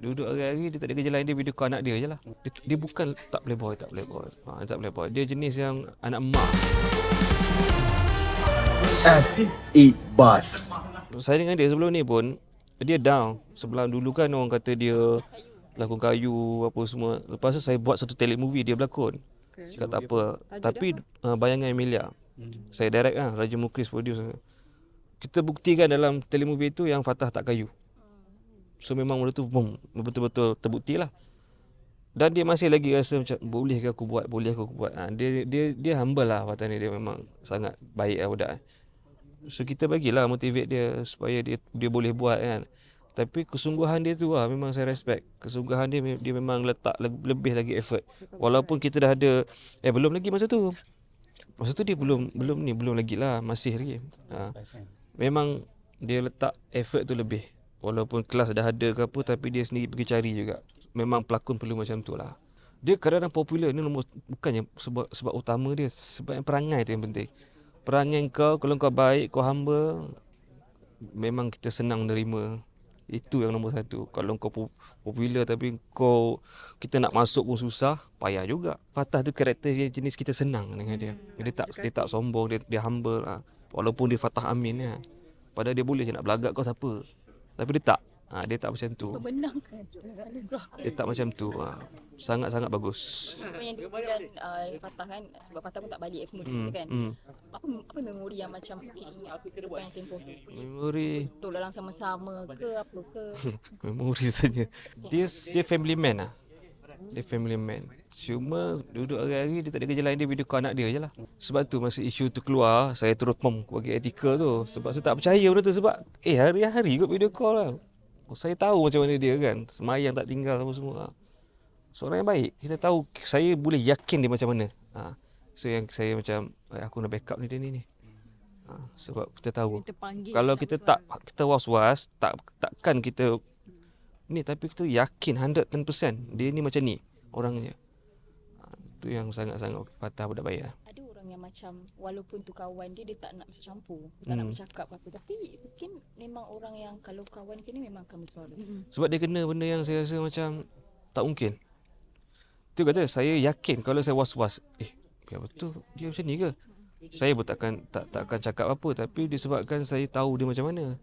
Duduk hari-hari dia tak ada kerja lain dia video call anak dia je lah. Dia, dia bukan tak playboy, tak playboy. Ha, tak playboy. Dia jenis yang anak emak. F8 Bus. Saya dengan dia sebelum ni pun dia down. Sebelum dulu kan orang kata dia lakon kayu apa semua. Lepas tu saya buat satu tele movie dia berlakon. Okay. Cakap tak apa. Tapi uh, bayangan Emilia. Saya direct lah. Raja Mukris produce. Kita buktikan dalam telemovie itu yang Fatah tak kayu. So memang benda tu boom, betul-betul terbukti lah. Dan dia masih lagi rasa macam boleh ke aku buat, boleh ke aku buat. Ha, dia dia dia humble lah Fatah ni dia memang sangat baik lah budak. So kita bagilah motivate dia supaya dia dia boleh buat kan. Tapi kesungguhan dia tu lah memang saya respect. Kesungguhan dia dia memang letak le- lebih lagi effort. Walaupun kita dah ada eh belum lagi masa tu. Masa tu dia belum belum ni belum lagi lah masih lagi. Ha. Memang dia letak effort tu lebih. Walaupun kelas dah ada ke apa tapi dia sendiri pergi cari juga. Memang pelakon perlu macam tu lah. Dia kadang-kadang popular ni nombor bukannya sebab sebab utama dia sebab yang perangai tu yang penting. Perangai kau kalau kau baik kau hamba memang kita senang nerima. Itu yang nombor satu. Kalau kau po- popular tapi kau kita nak masuk pun susah, payah juga. Fatah tu karakter dia jenis kita senang dengan dia. Dia tak dia tak sombong, dia dia humble lah. Walaupun dia Fatah Amin ya. Padahal dia boleh je nak belagak kau siapa. Tapi dia tak. Ha, dia tak macam tu. Dia tak macam tu. Ha. Sangat-sangat bagus. Sebab yang dia dan uh, Fatah kan sebab Fatah pun tak balik semua Hmm, kan. hmm. Apa apa memori yang macam kita ingat sepanjang tempoh tu? Memori betul dalam sama-sama ke apa ke? Memori saja. Dia dia family man lah. Dia family man. Cuma duduk hari-hari dia tak ada kerja lain dia video call anak dia je lah. Sebab tu masa isu tu keluar, saya terus pom bagi artikel tu. Sebab saya tak percaya benda tu sebab eh hari-hari kot video call lah. Oh, saya tahu macam mana dia kan. Semayang tak tinggal apa semua. Seorang yang baik. Kita tahu saya boleh yakin dia macam mana. Ha. So yang saya macam eh, aku nak backup ni dia ni ni. Ha. Sebab kita tahu. Kita Kalau kita tak kita was-was, tak takkan kita ni tapi kita yakin 110% dia ni macam ni orangnya. Ha, Itu yang sangat-sangat patah budak lah. Ada orang yang macam walaupun tu kawan dia dia tak nak masuk campur, tak nak Hmm. bercakap apa tapi mungkin memang orang yang kalau kawan kini memang akan bersuara. Mm-mm. Sebab dia kena benda yang saya rasa macam tak mungkin. Tu kata saya yakin kalau saya was-was, eh biar betul dia macam ni ke? Saya pun takkan tak takkan cakap apa tapi disebabkan saya tahu dia macam mana.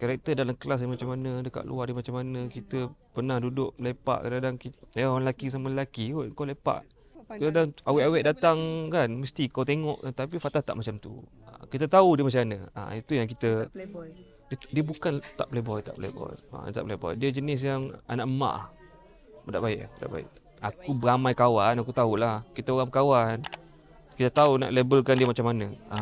Karakter dalam kelas dia macam mana, dekat luar dia macam mana. Kita pernah duduk lepak kadang-kadang kita, ya orang lelaki sama lelaki kot kau lepak. Kadang awet-awet datang kan mesti kau tengok tapi Fatah tak macam tu. Ha, Kita tahu dia macam mana. Ha, itu yang kita dia, dia bukan tak playboy, tak playboy. Ha, tak playboy. Dia jenis yang anak emak. Budak baik, budak baik. Aku beramai kawan, aku tahulah. Kita orang kawan. Kita tahu nak labelkan dia macam mana. Ha,